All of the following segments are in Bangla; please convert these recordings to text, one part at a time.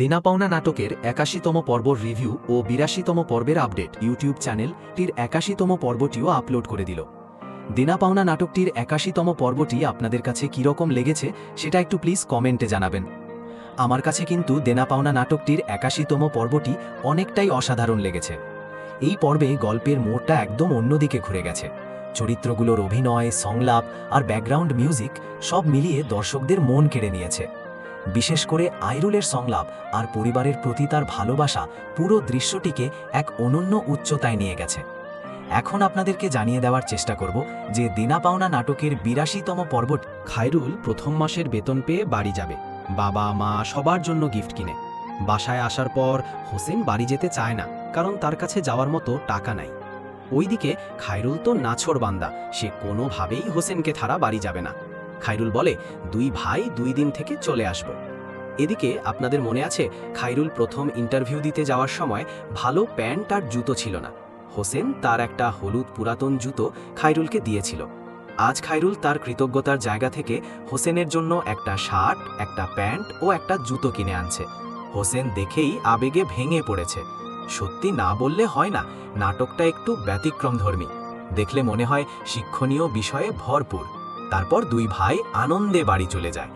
দেনা পাওনা নাটকের একাশিতম পর্বর রিভিউ ও বিরাশিতম পর্বের আপডেট ইউটিউব চ্যানেলটির একাশিতম পর্বটিও আপলোড করে দিল। দেনা পাওনা নাটকটির একাশিতম পর্বটি আপনাদের কাছে কীরকম লেগেছে সেটা একটু প্লিজ কমেন্টে জানাবেন। আমার কাছে কিন্তু দেনা পাওনা নাটকটির একাশিতম পর্বটি অনেকটাই অসাধারণ লেগেছে। এই পর্বে গল্পের মোড়টা একদম অন্যদিকে ঘুরে গেছে। চরিত্রগুলোর অভিনয়, সংলাপ আর ব্যাকগ্রাউন্ড মিউজিক সব মিলিয়ে দর্শকদের মন কেড়ে নিয়েছে। বিশেষ করে আইরুলের সংলাপ আর পরিবারের প্রতি তার ভালোবাসা পুরো দৃশ্যটিকে এক অনন্য উচ্চতায় নিয়ে গেছে। এখন আপনাদেরকে জানিয়ে দেওয়ার চেষ্টা করব যে দেনা পাওনা নাটকের বিরাশিতম পর্ব খায়রুল প্রথম মাসের বেতন পেয়ে বাড়ি যাবে। বাবা, মা সবার জন্য গিফট কিনে। বাসায় আসার পর হোসেন বাড়ি যেতে চায় না, কারণ তার কাছে যাওয়ার মতো টাকা নাই। ওইদিকে খায়রুল তো নাছর বান্দা সে কোনোভাবেই হোসেনকে ছাড়া বাড়ি যাবে না। খায়রুল বলে, দুই ভাই দুই দিন থেকে চলে আসব। এদিকে আপনাদের মনে আছে, খাইরুল প্রথম ইন্টারভিউ দিতে যাওয়ার সময় ভালো প্যান্ট আর জুতো ছিল না। হোসেন তার একটা হলুদ পুরাতন জুতো খাইরুলকে দিয়েছিল। আজ খাইরুল তার কৃতজ্ঞতার জায়গা থেকে হোসেনের জন্য একটা শার্ট, একটা প্যান্ট ও একটা জুতো কিনে আনছে। হোসেন দেখেই আবেগে ভেঙে পড়েছে। সত্যি না বললে হয় না, নাটকটা একটু ব্যতিক্রমধর্মী। দেখলে মনে হয় শিক্ষণীয় বিষয়ে ভরপুর। তারপর দুই ভাই আনন্দে বাড়ি চলে যায়।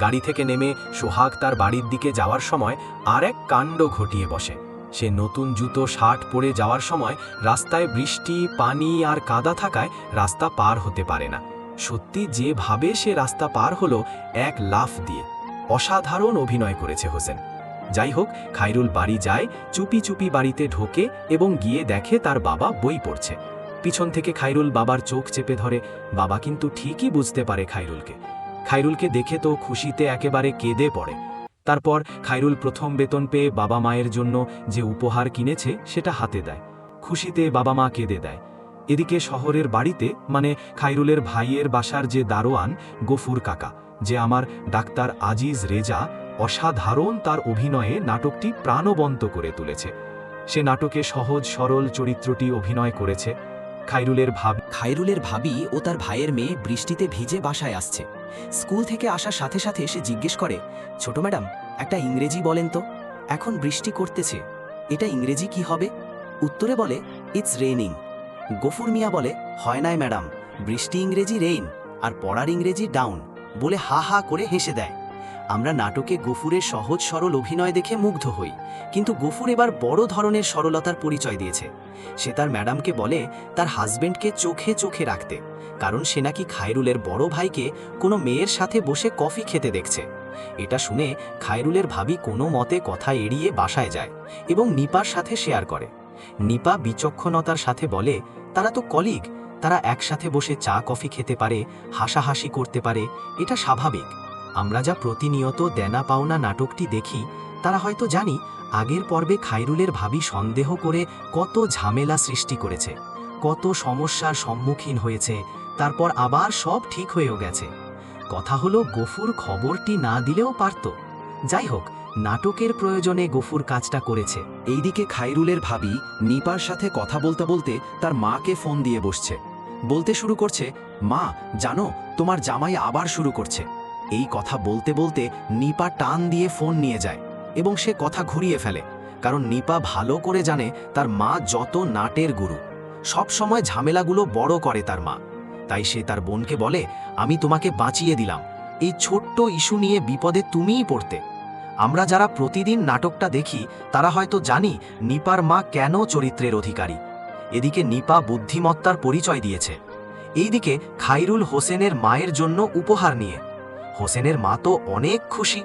গাড়ি থেকে নেমে সোহাগ তার বাড়ির দিকে যাওয়ার সময় আর এক কাণ্ড ঘটিয়ে বসে। সে নতুন জুতো, শার্ট পরে যাওয়ার সময় রাস্তায় বৃষ্টি, পানি আর কাদা থাকায় রাস্তা পার হতে পারে না। সত্যি যেভাবে সে রাস্তা পার হলো এক লাফ দিয়ে। অসাধারণ অভিনয় করেছে হোসেন। যাই হোক খাইরুল বাড়ি যায়, চুপি চুপি বাড়িতে ঢোকে এবং গিয়ে দেখে তার বাবা বই পড়ছে। পিছন থেকে খাইরুল বাবার চোখ চেপে ধরে, বাবা কিন্তু ঠিকই বুঝতে পারে খাইরুলকে খাইরুলকে দেখে তো খুশিতে একেবারে কেঁদে পড়ে। তারপর খাইরুল প্রথম বেতন পেয়ে বাবা মায়ের জন্য যে উপহার কিনেছে সেটা হাতে দেয়। খুশিতে বাবা মা কেঁদে দেয়। এদিকে শহরের বাড়িতে মানে খাইরুলের ভাইয়ের বাসার যে দারোয়ান, গফুর কাকা, যে আমার ডাক্তার আজিজ রেজা, অসাধারণ তার অভিনয়ে নাটকটি প্রাণবন্ত করে তুলেছে। সে নাটকে সহজ সরল চরিত্রটি অভিনয় করেছে। খাইরুলের ভাব, খাইরুলের ভাবি ও তার ভাইয়ের মেয়ে বৃষ্টিতে ভিজে বাসায় আসছে। স্কুল থেকে আসার সাথে সাথে এসে জিজ্ঞেস করে, ছোট ম্যাডাম, একটা ইংরেজি বলেন তো। এখন বৃষ্টি করতেছে। এটা ইংরেজি কি হবে? উত্তরে বলে ইটস রেইনিং গফুর মিয়া বলে, হয় নাই ম্যাডাম, বৃষ্টি ইংরেজি রেইন আর পড়ার ইংরেজি ডাউন বলে হা হা করে হেসে দেয়। আমরা নাটকে গফুরের সহজ সরল অভিনয় দেখে মুগ্ধ হই, কিন্তু গফুর এবার বড় ধরনের সরলতার পরিচয় দিয়েছে। সে তার ম্যাডামকে বলে, তার হাজবেন্ডকে চোখে চোখে রাখতে, কারণ সে নাকি খায়রুলের বড় ভাইকে কোনো মেয়ের সাথে বসে কফি খেতে দেখছে। এটা শুনে খায়রুলের ভাবি কোনো মতে কথা এড়িয়ে বাসায় যায় এবং নিপার সাথে শেয়ার করে। নিপা বিচক্ষণতার সাথে বলে, তারা তো কলিগ, তারা একসাথে বসে চা কফি খেতে পারে, হাসাহাসি করতে পারে, এটা স্বাভাবিক। আমরা যা প্রতিনিয়ত দেনা পাওনা নাটকটি দেখি, তারা হয়তো জানি আগের পর্বে খাইরুলের ভাবি সন্দেহ করে কত ঝামেলা সৃষ্টি করেছে, কত সমস্যার সম্মুখীন হয়েছে, তারপর আবার সব ঠিক হয়েও গেছে। কথা হলো গফুর খবরটি না দিলেও পারত। যাই হোক, নাটকের প্রয়োজনে গফুর কাজটা করেছে। এইদিকে খাইরুলের ভাবি নিপার সাথে কথা বলতে বলতে তার মাকে ফোন দিয়ে বসছে। বলতে শুরু করছে, মা, জানো, তোমার জামাই আবার শুরু করছে। এই কথা বলতে বলতে নিপা টান দিয়ে ফোন নিয়ে যায় এবং সে কথা ঘুরিয়ে ফেলে, কারণ নিপা ভালো করে জানে তার মা যত নাটের গুরু। সব সময় ঝামেলাগুলো বড় করে তার মা। তাই সে তার বোনকে বলে, আমি তোমাকে বাঁচিয়ে দিলাম। এই ছোট্ট ইস্যু নিয়ে বিপদে তুমিই পড়তে। আমরা যারা প্রতিদিন নাটকটা দেখি, তারা হয়তো জানি নিপার মা কেন চরিত্রের অধিকারী। এদিকে নিপা বুদ্ধিমত্তার পরিচয় দিয়েছে। এইদিকে খাইরুল হোসেনের মায়ের জন্য উপহার নিয়ে হোসেনের মা তো অনেক খুশি।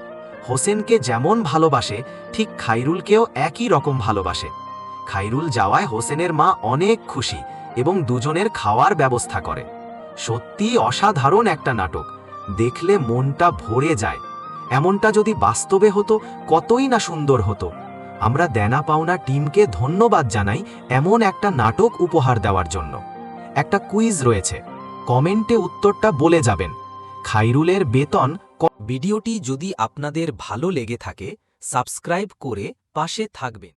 হোসেনকে যেমন ভালোবাসে, ঠিক খাইরুলকেও একই রকম ভালোবাসে। খাইরুল যাওয়ায় হোসেনের মা অনেক খুশি এবং দুজনের খাওয়ার ব্যবস্থা করে। সত্যি অসাধারণ একটা নাটক। দেখলে মনটা ভরে যায়। এমনটা যদি বাস্তবে হতো, কতই না সুন্দর হতো। আমরা দেনা পাওনা টিমকে ধন্যবাদ জানাই এমন একটা নাটক উপহার দেওয়ার জন্য। একটা কুইজ রয়েছে। কমেন্টে উত্তরটা বলে যাবেন। খাইরুলের বেতন ভিডিওটি যদি আপনাদের ভালো লেগে থাকে সাবস্ক্রাইব করে পাশে থাকবেন।